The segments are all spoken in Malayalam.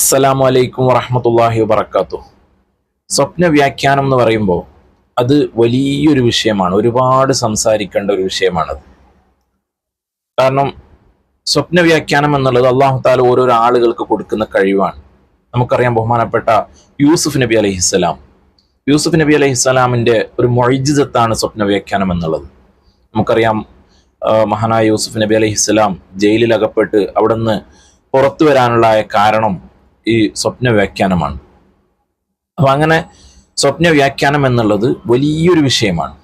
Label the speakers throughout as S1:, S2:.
S1: അസ്സലാമു അലൈക്കും വറഹമത്തല്ലാഹി വബർക്കാത്തു സ്വപ്ന വ്യാഖ്യാനം എന്ന് പറയുമ്പോൾ അത് വലിയൊരു വിഷയമാണ്. ഒരുപാട് സംസാരിക്കേണ്ട ഒരു വിഷയമാണത്. കാരണം സ്വപ്ന വ്യാഖ്യാനം എന്നുള്ളത് അള്ളാഹു താല ഓരോരോ ആളുകൾക്ക് കൊടുക്കുന്ന കഴിവാണ്. നമുക്കറിയാം ബഹുമാനപ്പെട്ട യൂസുഫ് നബി അലഹിസ്സലാം യൂസുഫ് നബി അലഹിസ്സലാമിന്റെ ഒരു മൊഴിജിതത്താണ് സ്വപ്ന വ്യാഖ്യാനം എന്നുള്ളത്. നമുക്കറിയാം മഹാനായ യൂസുഫ് നബി അലഹിസ്സലാം ജയിലിൽ അകപ്പെട്ട് അവിടുന്ന് പുറത്തു വരാനുള്ള കാരണം ഈ സ്വപ്ന വ്യാഖ്യാനമാണ് അപ്പൊ അങ്ങനെ സ്വപ്ന വ്യാഖ്യാനം എന്നുള്ളത് വലിയൊരു വിഷയമാണ്.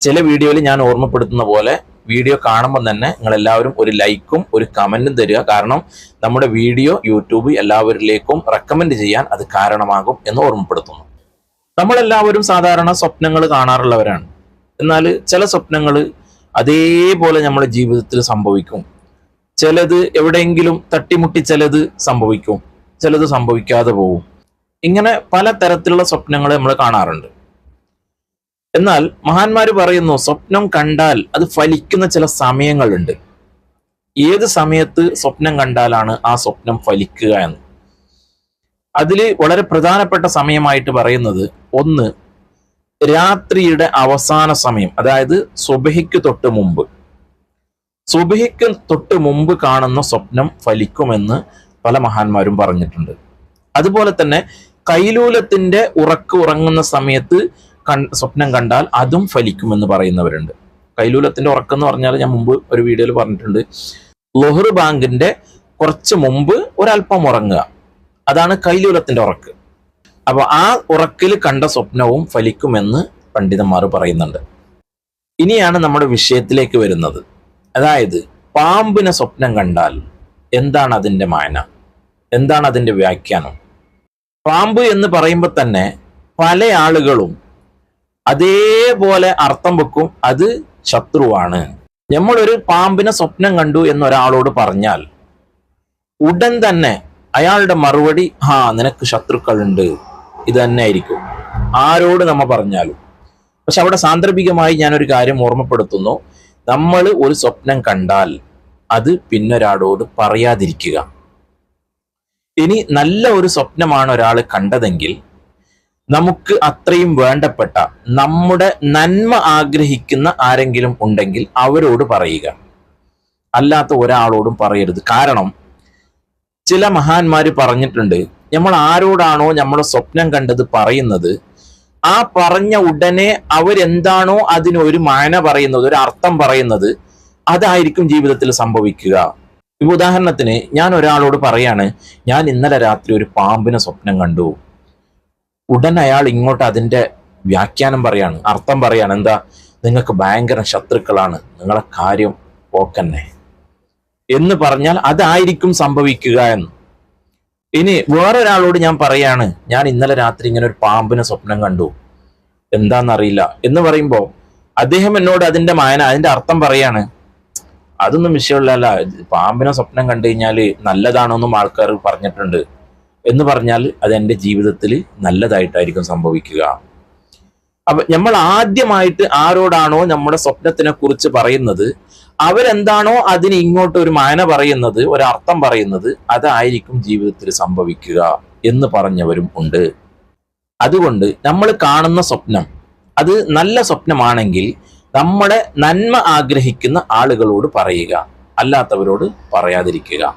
S1: ചില വീഡിയോയിൽ ഞാൻ ഓർമ്മപ്പെടുത്തുന്ന പോലെ വീഡിയോ കാണുമ്പോൾ തന്നെ നിങ്ങൾ എല്ലാവരും ഒരു ലൈക്കും ഒരു കമന്റും തരിക. കാരണം നമ്മുടെ വീഡിയോ യൂട്യൂബ് എല്ലാവരിലേക്കും റെക്കമെൻഡ് ചെയ്യാൻ അത് കാരണമാകും എന്ന് ഓർമ്മപ്പെടുത്തുന്നു. നമ്മളെല്ലാവരും സാധാരണ സ്വപ്നങ്ങൾ കാണാറുള്ളവരാണ്. എന്നാൽ ചില സ്വപ്നങ്ങൾ അതേപോലെ നമ്മുടെ ജീവിതത്തിൽ സംഭവിക്കും. ചിലത് എവിടെയെങ്കിലും തട്ടിമുട്ടി ചിലത് സംഭവിക്കും. ചിലത് സംഭവിക്കാതെ പോകും ഇങ്ങനെ പല തരത്തിലുള്ള സ്വപ്നങ്ങൾ നമ്മൾ കാണാറുണ്ട്. എന്നാൽ മഹാന്മാർ പറയുന്നു സ്വപ്നം കണ്ടാൽ അത് ഫലിക്കുന്ന ചില സമയങ്ങളുണ്ട്. ഏത് സമയത്ത് സ്വപ്നം കണ്ടാലാണ് ആ സ്വപ്നം ഫലിക്കുക എന്ന്? അതിൽ വളരെ പ്രധാനപ്പെട്ട സമയമായിട്ട് പറയുന്നത് ഒന്ന് രാത്രിയുടെ അവസാന സമയം അതായത് സുബഹിക്ക് തൊട്ട് മുമ്പ്. സുബഹിക്ക് തൊട്ട് മുമ്പ് കാണുന്ന സ്വപ്നം ഫലിക്കുമെന്ന് പല മഹാന്മാരും പറഞ്ഞിട്ടുണ്ട്. അതുപോലെ തന്നെ കൈലൂലത്തിന്റെ ഉറക്ക് ഉറങ്ങുന്ന സമയത്ത് സ്വപ്നം കണ്ടാൽ അതും ഫലിക്കുമെന്ന് പറയുന്നവരുണ്ട്. കൈലൂലത്തിന്റെ ഉറക്കം എന്ന് പറഞ്ഞാൽ ഞാൻ മുമ്പ് ഒരു വീഡിയോയിൽ പറഞ്ഞിട്ടുണ്ട്. ലൊഹർ ബാങ്കിന്റെ കുറച്ച് മുമ്പ് ഒരല്പം ഉറങ്ങുക. അതാണ് കൈലൂലത്തിന്റെ ഉറക്ക്. അപ്പൊ ആ ഉറക്കിൽ കണ്ട സ്വപ്നവും ഫലിക്കുമെന്ന് പണ്ഡിതന്മാർ പറയുന്നുണ്ട്. ഇനിയാണ് നമ്മുടെ വിഷയത്തിലേക്ക് വരുന്നത്. അതായത് പാമ്പിനെ സ്വപ്നം കണ്ടാൽ എന്താണ് അതിന്റെ മായന എന്താണ് അതിന്റെ വ്യാഖ്യാനം? പാമ്പ് എന്ന് പറയുമ്പോൾ തന്നെ പല ആളുകളും അതേപോലെ അർത്ഥം വെക്കും അത് ശത്രുവാണ്. നമ്മളൊരു പാമ്പിനെ സ്വപ്നം കണ്ടു എന്നൊരാളോട് പറഞ്ഞാൽ ഉടൻ തന്നെ അയാളുടെ മറുപടി ആ നിനക്ക് ശത്രുക്കളുണ്ട്. ഇത് തന്നെ ആയിരിക്കും ആരോട് നമ്മ പറഞ്ഞാലും. പക്ഷെ അവിടെ സാന്ദർഭികമായി ഞാനൊരു കാര്യം ഓർമ്മപ്പെടുത്തുന്നു. നമ്മൾ ഒരു സ്വപ്നം കണ്ടാൽ അത് പിന്നൊരാളോട് പറയാതിരിക്കുക. ഇനി നല്ല ഒരു സ്വപ്നമാണ് ഒരാൾ കണ്ടതെങ്കിൽ നമുക്ക് അത്രയും വേണ്ടപ്പെട്ട നമ്മുടെ നന്മ ആഗ്രഹിക്കുന്ന ആരെങ്കിലും ഉണ്ടെങ്കിൽ അവരോട് പറയുക. അല്ലാത്ത ഒരാളോടും പറയരുത്. കാരണം ചില മഹാന്മാർ പറഞ്ഞിട്ടുണ്ട് നമ്മൾ ആരോടാണോ നമ്മുടെ സ്വപ്നം കണ്ടത് പറയുന്നത് ആ പറഞ്ഞ ഉടനെ അവരെന്താണോ അതിന് ഒരു മാന പറയുന്നത് ഒരു അർത്ഥം പറയുന്നത് അതായിരിക്കും ജീവിതത്തിൽ സംഭവിക്കുക. ഇപ്പൊ ഉദാഹരണത്തിന് ഞാൻ ഒരാളോട് പറയാണ് ഞാൻ ഇന്നലെ രാത്രി ഒരു പാമ്പിനെ സ്വപ്നം കണ്ടു. ഉടൻ അയാൾ ഇങ്ങോട്ട് അതിന്റെ വ്യാഖ്യാനം പറയാണ് അർത്ഥം പറയാണ് എന്താ നിങ്ങൾക്ക് ഭയങ്കര ശത്രുക്കളാണ് നിങ്ങളെ കാര്യം പോക്കന്നെ എന്ന് പറഞ്ഞാൽ അതായിരിക്കും സംഭവിക്കുക എന്ന്. ഇനി വേറൊരാളോട് ഞാൻ പറയാണ് ഞാൻ ഇന്നലെ രാത്രി ഇങ്ങനെ ഒരു പാമ്പിനെ സ്വപ്നം കണ്ടു. എന്താണെന്നറിയില്ല എന്ന് പറയുമ്പോൾ അദ്ദേഹം എന്നോട് അതിന്റെ മായന അതിന്റെ അർത്ഥം പറയാണ് അതൊന്നും വിഷയമുള്ളതല്ല പാമ്പിനെ സ്വപ്നം കണ്ടു കഴിഞ്ഞാൽ നല്ലതാണെന്നും ആൾക്കാർ പറഞ്ഞിട്ടുണ്ട്. എന്ന് പറഞ്ഞാൽ അത് എന്റെ ജീവിതത്തിൽ നല്ലതായിട്ടായിരിക്കും സംഭവിക്കുക. അപ്പൊ നമ്മൾ ആദ്യമായിട്ട് ആരോടാണോ നമ്മുടെ സ്വപ്നത്തിനെ കുറിച്ച് പറയുന്നത് അവരെന്താണോ അതിന് ഇങ്ങോട്ട് ഒരു മാന പറയുന്നത് ഒരർത്ഥം പറയുന്നത് അതായിരിക്കും ജീവിതത്തിൽ സംഭവിക്കുക എന്ന് പറഞ്ഞവരും ഉണ്ട്. അതുകൊണ്ട് നമ്മൾ കാണുന്ന സ്വപ്നം അത് നല്ല സ്വപ്നമാണെങ്കിൽ നമ്മുടെ നന്മ ആഗ്രഹിക്കുന്ന ആളുകളോട് പറയുക അല്ലാത്തവരോട് പറയാതിരിക്കുക.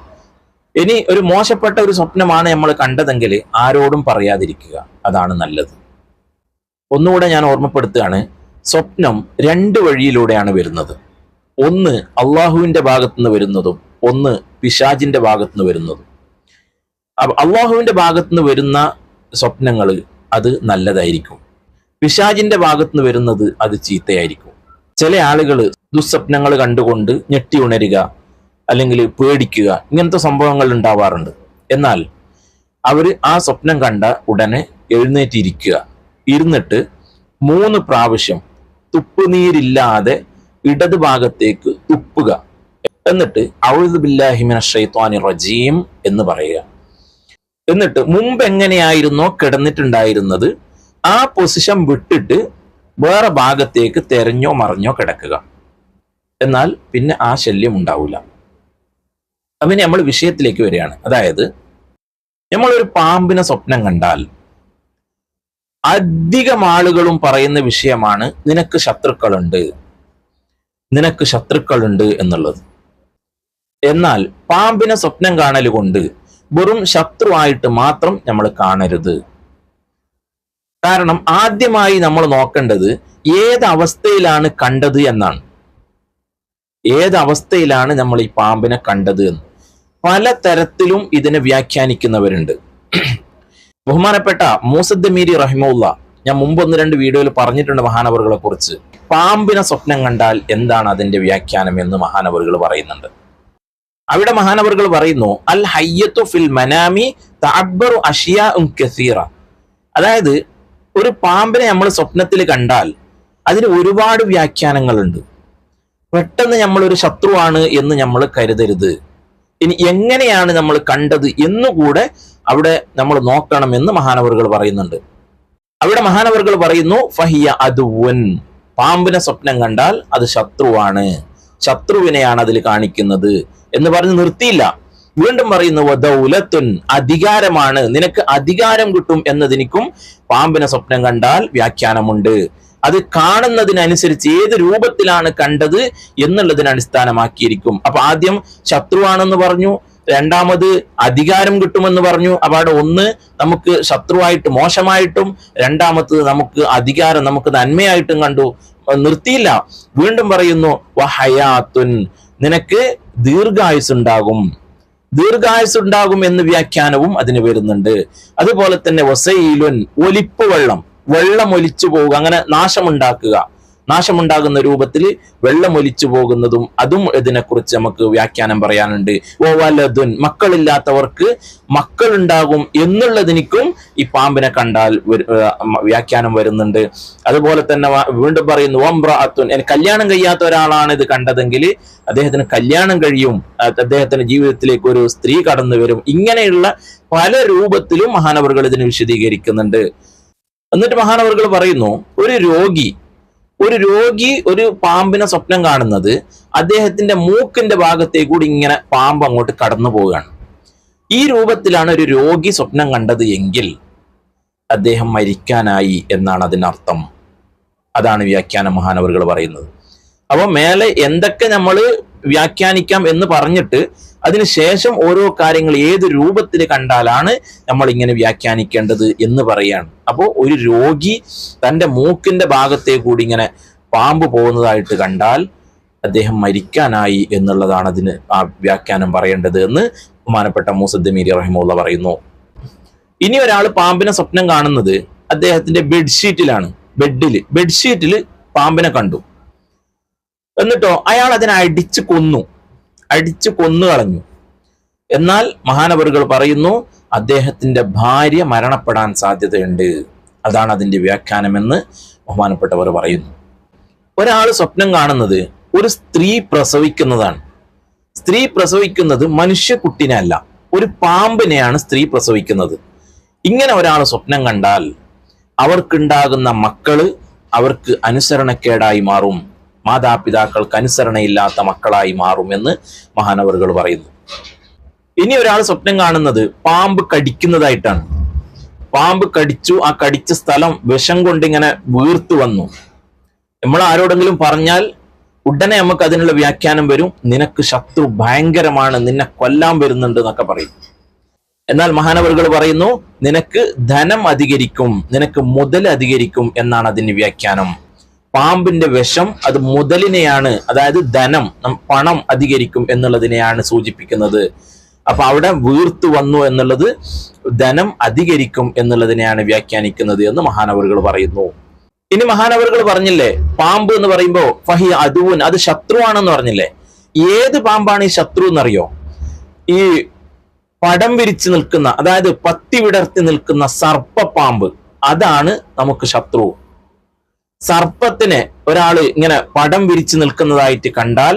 S1: ഇനി ഒരു മോശപ്പെട്ട ഒരു സ്വപ്നമാണ് നമ്മൾ കണ്ടതെങ്കിൽ ആരോടും പറയാതിരിക്കുക അതാണ് നല്ലത്. ഒന്നുകൂടെ ഞാൻ ഓർമ്മപ്പെടുത്തുകയാണ് സ്വപ്നം രണ്ട് വഴിയിലൂടെയാണ് വരുന്നത്. ഒന്ന് അള്ളാഹുവിന്റെ ഭാഗത്തു നിന്ന് വരുന്നതും ഒന്ന് പിശാജിന്റെ ഭാഗത്തു നിന്ന് വരുന്നതും. അപ്പൊ അള്ളാഹുവിന്റെ ഭാഗത്തു നിന്ന് വരുന്ന സ്വപ്നങ്ങൾ അത് നല്ലതായിരിക്കും. പിശാജിന്റെ ഭാഗത്തു നിന്ന് വരുന്നത് അത് ചീത്തയായിരിക്കും. ചില ആളുകൾ ദുസ്വപ്നങ്ങൾ കണ്ടുകൊണ്ട് ഞെട്ടി ഉണരുക അല്ലെങ്കിൽ പേടിക്കുക ഇങ്ങനത്തെ സംഭവങ്ങൾ ഉണ്ടാവാറുണ്ട്. എന്നാൽ അവർ ആ സ്വപ്നം കണ്ട ഉടനെ എഴുന്നേറ്റിരിക്കുക. ഇരുന്നിട്ട് മൂന്ന് പ്രാവശ്യം തുപ്പുനീരില്ലാതെ ഇടത് ഭാഗത്തേക്ക് തുപ്പുക. എന്നിട്ട് ഔദ് ബില്ലാഹിമിന ഷൈത്വാനി റജീം എന്ന് പറയുക. എന്നിട്ട് മുമ്പ് എങ്ങനെയായിരുന്നോ കിടന്നിട്ടുണ്ടായിരുന്നത് ആ പൊസിഷൻ വിട്ടിട്ട് വേറെ ഭാഗത്തേക്ക് തെരഞ്ഞോ മറിഞ്ഞോ കിടക്കുക. എന്നാൽ പിന്നെ ആ ശല്യം ഉണ്ടാവില്ല അപ്പം നമ്മൾ വിഷയത്തിലേക്ക് വരികയാണ്. അതായത് നമ്മളൊരു പാമ്പിനെ സ്വപ്നം കണ്ടാൽ അധികം ആളുകളും പറയുന്ന വിഷയമാണ് നിനക്ക് ശത്രുക്കളുണ്ട്. നിനക്ക് ശത്രുക്കളുണ്ട് എന്നുള്ളത്. എന്നാൽ പാമ്പിനെ സ്വപ്നം കാണൽ കൊണ്ട് വെറും ശത്രുവായിട്ട് മാത്രം നമ്മൾ കാണരുത്. കാരണം ആദ്യമായി നമ്മൾ നോക്കേണ്ടത് ഏത് അവസ്ഥയിലാണ് കണ്ടത് എന്നാണ്. ഏത് അവസ്ഥയിലാണ് നമ്മൾ ഈ പാമ്പിനെ കണ്ടത് എന്ന്. പല തരത്തിലും ഇതിനെ വ്യാഖ്യാനിക്കുന്നവരുണ്ട്. ബഹുമാനപ്പെട്ട മൂസദ്ദമീരി റഹിമുല്ല ഞാൻ മുമ്പ് ഒന്ന് രണ്ട് വീഡിയോയിൽ പറഞ്ഞിട്ടുണ്ട് മഹാനവറുകളെ കുറിച്ച് പാമ്പിനെ സ്വപ്നം കണ്ടാൽ എന്താണ് അതിന്റെ വ്യാഖ്യാനം എന്ന് മഹാനവറുകൾ പറയുന്നുണ്ട്. അവിടെ മഹാനവറുകൾ പറയുന്നു അൽ ഹയ്യത്തു ഫിൽ മനാമി തഅബ്ബറു അഷിയാ കസീറ. അതായത് ഒരു പാമ്പിനെ നമ്മൾ സ്വപ്നത്തിൽ കണ്ടാൽ അതിന് ഒരുപാട് വ്യാഖ്യാനങ്ങളുണ്ട്. പെട്ടെന്ന് നമ്മൾ ഒരു ശത്രുവാണ് എന്ന് നമ്മൾ കരുതരുത്. ഇനി എങ്ങനെയാണ് നമ്മൾ കണ്ടത് എന്നുകൂടെ അവിടെ നമ്മൾ നോക്കണം എന്ന് മഹാനവറുകൾ പറയുന്നുണ്ട്. അവിടെ മഹാനവർകൾ പറയുന്നു ഫഹിയ അതുവൻ പാമ്പിനെ സ്വപ്നം കണ്ടാൽ അത് ശത്രുവാണ്. ശത്രുവിനെയാണ് അതിൽ കാണിക്കുന്നത് എന്ന് പറഞ്ഞ് നിർത്തിയില്ല. വീണ്ടും പറയുന്നു വദൗലത്തുൻ അധികാരമാണ്. നിനക്ക് അധികാരം കിട്ടും എന്നതിനിക്കും പാമ്പിനെ സ്വപ്നം കണ്ടാൽ വ്യാഖ്യാനമുണ്ട്. അത് കാണുന്നതിനനുസരിച്ച് ഏത് രൂപത്തിലാണ് കണ്ടത് എന്നുള്ളതിനെ അടിസ്ഥാനമാക്കിയിരിക്കും. അപ്പൊ ആദ്യം ശത്രുവാണെന്ന് പറഞ്ഞു രണ്ടാമത് അധികാരം കിട്ടുമെന്ന് പറഞ്ഞു. അവിടെ ഒന്ന് നമുക്ക് ശത്രുവായിട്ട് മോശമായിട്ടും രണ്ടാമത്തത് നമുക്ക് അധികാരം നമുക്ക് നന്മയായിട്ടും കണ്ടു. നിർത്തിയില്ല. വീണ്ടും പറയുന്നു വഹയാത്തുൻ നിനക്ക് ദീർഘായുസ് ഉണ്ടാകും ദീർഘായുസ് ഉണ്ടാകും എന്ന് വ്യാഖ്യാനവും അതിന് വരുന്നുണ്ട്. അതുപോലെ തന്നെ വസയിലുൻ ഒലിപ്പ് വെള്ളം വെള്ളം ഒലിച്ചു പോവുക അങ്ങനെ നാശമുണ്ടാക്കുക. നാശമുണ്ടാകുന്ന രൂപത്തിൽ വെള്ളം ഒലിച്ചു പോകുന്നതും അതും ഇതിനെക്കുറിച്ച് നമുക്ക് വ്യാഖ്യാനം പറയാനുണ്ട്. ഓ വലതുൻ മക്കളില്ലാത്തവർക്ക് മക്കളുണ്ടാകും എന്നുള്ളതിനിക്കും ഈ പാമ്പിനെ കണ്ടാൽ വ്യാഖ്യാനം വരുന്നുണ്ട്. അതുപോലെ തന്നെ വീണ്ടും പറയുന്നു വംബ്രാത്തുൻ എനിക്ക് കല്യാണം കഴിയാത്ത ഒരാളാണ് ഇത് കണ്ടതെങ്കിൽ അദ്ദേഹത്തിന് കല്യാണം കഴിയും. അദ്ദേഹത്തിന്റെ ജീവിതത്തിലേക്ക് ഒരു സ്ത്രീ കടന്നു വരും. ഇങ്ങനെയുള്ള പല രൂപത്തിലും മഹാനവറുകൾ ഇതിനെ വിശദീകരിക്കുന്നുണ്ട്. എന്നിട്ട് മഹാനവറുകൾ പറയുന്നു ഒരു രോഗി ഒരു രോഗി ഒരു പാമ്പിനെ സ്വപ്നം കാണുന്നത് അദ്ദേഹത്തിന്റെ മൂക്കിന്റെ ഭാഗത്തേക്ക് കൂടി ഇങ്ങനെ പാമ്പ് അങ്ങോട്ട് കടന്നു പോവുകയാണ്. ഈ രൂപത്തിലാണ് ഒരു രോഗി സ്വപ്നം കണ്ടത് എങ്കിൽ അദ്ദേഹം മരിക്കാനായി എന്നാണ് അതിനർത്ഥം. അതാണ് വ്യാഖ്യാന മഹാനവറുകൾ പറയുന്നത്. അപ്പൊ മേലെ എന്തൊക്കെ നമ്മൾ വ്യാഖ്യാനിക്കാം എന്ന് പറഞ്ഞിട്ട് അതിനുശേഷം ഓരോ കാര്യങ്ങൾ ഏത് രൂപത്തിൽ കണ്ടാലാണ് നമ്മൾ ഇങ്ങനെ വ്യാഖ്യാനിക്കേണ്ടത് എന്ന് പറയാണ്. അപ്പോൾ ഒരു രോഗി തന്റെ മൂക്കിന്റെ ഭാഗത്തെ കൂടി ഇങ്ങനെ പാമ്പ് പോകുന്നതായിട്ട് കണ്ടാൽ അദ്ദേഹം മരിക്കാനായി എന്നുള്ളതാണ് അതിന് ആ വ്യാഖ്യാനം പറയേണ്ടത് എന്ന് ബഹുമാനപ്പെട്ട മൂസദ്ദമീരി റഹിമുള്ള പറയുന്നു. ഇനി ഒരാൾ പാമ്പിനെ സ്വപ്നം കാണുന്നത് അദ്ദേഹത്തിന്റെ ബെഡ്ഷീറ്റിലാണ്. ബെഡിൽ ബെഡ്ഷീറ്റിൽ പാമ്പിനെ കണ്ടു. എന്നിട്ടോ അയാൾ അതിനെ അടിച്ചു കൊന്നു. അടിച്ചു കൊന്നു കളഞ്ഞു. എന്നാൽ മഹാനവറുകൾ പറയുന്നു അദ്ദേഹത്തിന്റെ ഭാര്യ മരണപ്പെടാൻ സാധ്യതയുണ്ട്. അതാണ് അതിന്റെ വ്യാഖ്യാനമെന്ന് ബഹുമാനപ്പെട്ടവർ പറയുന്നു. ഒരാൾ സ്വപ്നം കാണുന്നത് ഒരു സ്ത്രീ പ്രസവിക്കുന്നതാണ്. സ്ത്രീ പ്രസവിക്കുന്നത് മനുഷ്യക്കുട്ടിനെ അല്ല ഒരു പാമ്പിനെയാണ് സ്ത്രീ പ്രസവിക്കുന്നത്. ഇങ്ങനെ ഒരാൾ സ്വപ്നം കണ്ടാൽ അവർക്കുണ്ടാകുന്ന മക്കൾ അവർക്ക് അനുസരണക്കേടായി മാറും. മാതാപിതാക്കൾക്ക് അനുസരണയില്ലാത്ത മക്കളായി മാറുമെന്ന് മഹാനവറുകൾ പറയുന്നു. ഇനി ഒരാൾ സ്വപ്നം കാണുന്നത് പാമ്പ് കടിക്കുന്നതായിട്ടാണ്. പാമ്പ് കടിച്ചു ആ കടിച്ച സ്ഥലം വിഷം കൊണ്ട് ഇങ്ങനെ വീർത്തു വന്നു. നമ്മൾ ആരോടെങ്കിലും പറഞ്ഞാൽ ഉടനെ നമുക്ക് അതിനുള്ള വ്യാഖ്യാനം വരും. നിനക്ക് ശത്രു ഭയങ്കരമാണ് നിന്നെ കൊല്ലാൻ വരുന്നുണ്ട് എന്നൊക്കെ പറയും. എന്നാൽ മഹാനവറുകൾ പറയുന്നു നിനക്ക് ധനം അധികരിക്കും നിനക്ക് മുതൽ അധികരിക്കും എന്നാണ് അതിന്റെ വ്യാഖ്യാനം. പാമ്പിന്റെ വിഷം അത് മുതലിനെയാണ് അതായത് ധനം പണം അധികരിക്കും എന്നുള്ളതിനെയാണ് സൂചിപ്പിക്കുന്നത്. അപ്പൊ അവിടെ വീർത്തു വന്നു എന്നുള്ളത് ധനം അധികരിക്കും എന്നുള്ളതിനെയാണ് വ്യാഖ്യാനിക്കുന്നത് എന്ന് മഹാനവറുകൾ പറയുന്നു. ഇനി മഹാനവറുകൾ പറഞ്ഞില്ലേ പാമ്പ് എന്ന് പറയുമ്പോ ഫഹി അതുവൻ അത് ശത്രുവാണെന്ന് പറഞ്ഞില്ലേ? ഏത് പാമ്പാണ് ഈ ശത്രു എന്നറിയോ? ഈ പടം വിരിച്ചു നിൽക്കുന്ന അതായത് പത്തി വിടർത്തി നിൽക്കുന്ന സർപ്പ പാമ്പ് അതാണ് നമുക്ക് ശത്രു. സർപ്പത്തിനെ ഒരാൾ ഇങ്ങനെ പടം വിരിച്ചു നിൽക്കുന്നതായിട്ട് കണ്ടാൽ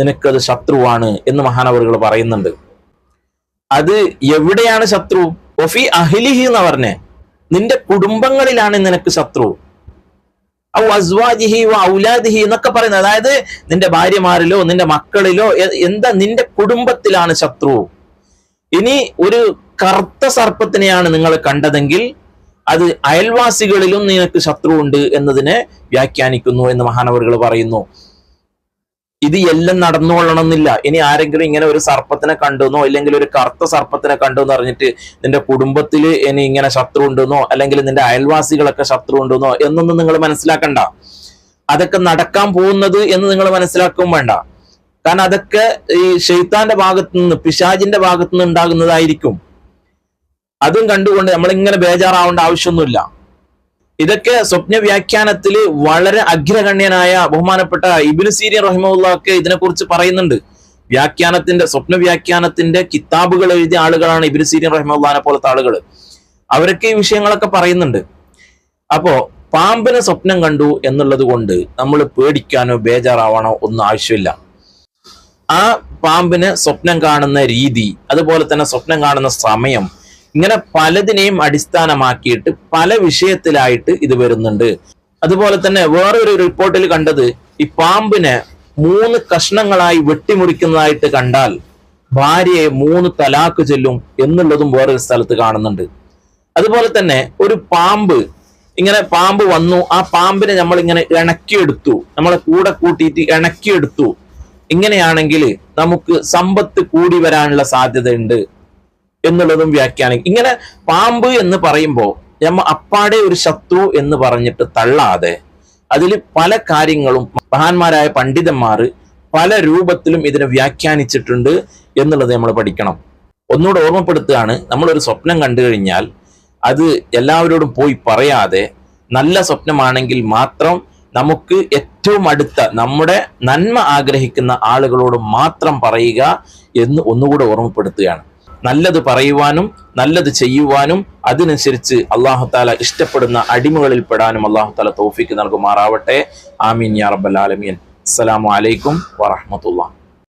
S1: നിനക്കത് ശത്രുവാണ് എന്ന് മഹാനവറുകൾ പറയുന്നുണ്ട്. അത് എവിടെയാണ് ശത്രു? ഒഫി അഹിലിഹി എന്ന് പറഞ്ഞേ. നിന്റെ കുടുംബങ്ങളിലാണ് നിനക്ക് ശത്രു. ഔ അസ്വാജിഹി വ ഔലാദിഹി എന്നൊക്കെ പറയുന്നത്. അതായത് നിന്റെ ഭാര്യമാരിലോ നിന്റെ മക്കളിലോ എന്താ നിന്റെ കുടുംബത്തിലാണ് ശത്രു? ഇനി ഒരു കറുത്ത സർപ്പത്തിനെയാണ് നിങ്ങൾ കണ്ടതെങ്കിൽ അത് അയൽവാസികളിലും നിനക്ക് ശത്രു ഉണ്ട് എന്നതിനെ വ്യാഖ്യാനിക്കുന്നു എന്ന് മഹാനവറുകൾ പറയുന്നു. ഇത് എല്ലാം നടന്നുകൊള്ളണമെന്നില്ല. ഇനി ആരെങ്കിലും ഇങ്ങനെ ഒരു സർപ്പത്തിനെ കണ്ടെന്നോ അല്ലെങ്കിൽ ഒരു കറുത്ത സർപ്പത്തിനെ കണ്ടു എന്ന് പറഞ്ഞിട്ട് നിന്റെ കുടുംബത്തിൽ ഇനി ഇങ്ങനെ ശത്രു ഉണ്ടെന്നോ അല്ലെങ്കിൽ നിന്റെ അയൽവാസികളൊക്കെ ശത്രു ഉണ്ടെന്നോ എന്നൊന്നും നിങ്ങൾ മനസ്സിലാക്കണ്ട. അതൊക്കെ നടക്കാൻ പോകുന്നത് എന്ന് നിങ്ങൾ മനസ്സിലാക്കും വേണ്ട. കാരണം അതൊക്കെ ഈ ഷെയ്ത്താന്റെ ഭാഗത്തു നിന്ന് പിശാജിന്റെ ഭാഗത്തു നിന്ന് ഉണ്ടാകുന്നതായിരിക്കും. അതും കണ്ടുകൊണ്ട് നമ്മളിങ്ങനെ ബേജാറാവേണ്ട ആവശ്യമൊന്നുമില്ല. ഇതൊക്കെ സ്വപ്ന വ്യാഖ്യാനത്തിൽ വളരെ അഗ്രഗണ്യനായ ബഹുമാനപ്പെട്ട ഇബിന് സീരിയൻ റഹിമുള്ളൊക്കെ ഇതിനെക്കുറിച്ച് പറയുന്നുണ്ട്. വ്യാഖ്യാനത്തിന്റെ സ്വപ്ന വ്യാഖ്യാനത്തിന്റെ കിതാബുകൾ എഴുതിയ ആളുകളാണ് ഇബിന് സീരിയൻ റഹിമുള്ളാനെ പോലത്തെ ആളുകൾ അവരൊക്കെ ഈ വിഷയങ്ങളൊക്കെ പറയുന്നുണ്ട്. അപ്പോ പാമ്പിനെ സ്വപ്നം കണ്ടു എന്നുള്ളത് കൊണ്ട് നമ്മൾ പേടിക്കാനോ ബേജാറാവാനോ ഒന്നും ആവശ്യമില്ല. ആ പാമ്പിന് സ്വപ്നം കാണുന്ന രീതി അതുപോലെ തന്നെ സ്വപ്നം കാണുന്ന സമയം ഇങ്ങനെ പലതിനെയും അടിസ്ഥാനമാക്കിയിട്ട് പല വിഷയത്തിലായിട്ട് ഇത് വരുന്നുണ്ട്. അതുപോലെ തന്നെ വേറൊരു റിപ്പോർട്ടിൽ കണ്ടത് ഈ പാമ്പിനെ മൂന്ന് കഷ്ണങ്ങളായി വെട്ടിമുറിക്കുന്നതായിട്ട് കണ്ടാൽ ഭാര്യയെ മൂന്ന് തലാക്ക് ചെല്ലും എന്നുള്ളതും വേറൊരു സ്ഥലത്ത് കാണുന്നുണ്ട്. അതുപോലെ തന്നെ ഒരു പാമ്പ് ഇങ്ങനെ പാമ്പ് വന്നു ആ പാമ്പിനെ നമ്മൾ ഇങ്ങനെ ഇണക്കിയെടുത്തു നമ്മളെ കൂടെ കൂട്ടിയിട്ട് ഇണക്കിയെടുത്തു. ഇങ്ങനെയാണെങ്കിൽ നമുക്ക് സമ്പത്ത് കൂടി വരാനുള്ള സാധ്യതയുണ്ട്. എന്നുള്ളതും വ്യാഖ്യാനം. ഇങ്ങനെ പാമ്പ് എന്ന് പറയുമ്പോൾ നമ്മ അപ്പാടെ ഒരു ശത്രു എന്ന് പറഞ്ഞിട്ട് തള്ളാതെ അതിൽ പല കാര്യങ്ങളും മഹാന്മാരായ പണ്ഡിതന്മാർ പല രൂപത്തിലും ഇതിനെ വ്യാഖ്യാനിച്ചിട്ടുണ്ട് എന്നുള്ളത് നമ്മൾ പഠിക്കണം. ഒന്നുകൂടെ ഓർമ്മപ്പെടുത്തുകയാണ് നമ്മളൊരു സ്വപ്നം കണ്ടു കഴിഞ്ഞാൽ അത് എല്ലാവരോടും പോയി പറയാതെ നല്ല സ്വപ്നമാണെങ്കിൽ മാത്രം നമുക്ക് ഏറ്റവും അടുത്ത നമ്മുടെ നന്മ ആഗ്രഹിക്കുന്ന ആളുകളോട് മാത്രം പറയുക എന്ന് ഒന്നുകൂടെ ഓർമ്മപ്പെടുത്തുകയാണ്. നല്ലത് പറയുവാനും നല്ലത് ചെയ്യുവാനും അതിനനുസരിച്ച് അള്ളാഹു താല ഇഷ്ടപ്പെടുന്ന അടിമകളിൽ പെടാനും അള്ളാഹു താല തോഫിക്ക് നൽകുമാറാവട്ടെ. ആമീൻ യാ റബ്ബൽ ആലമീൻ. അസ്സലാമു അലൈക്കും വറഹ്മത്തുള്ളാഹി.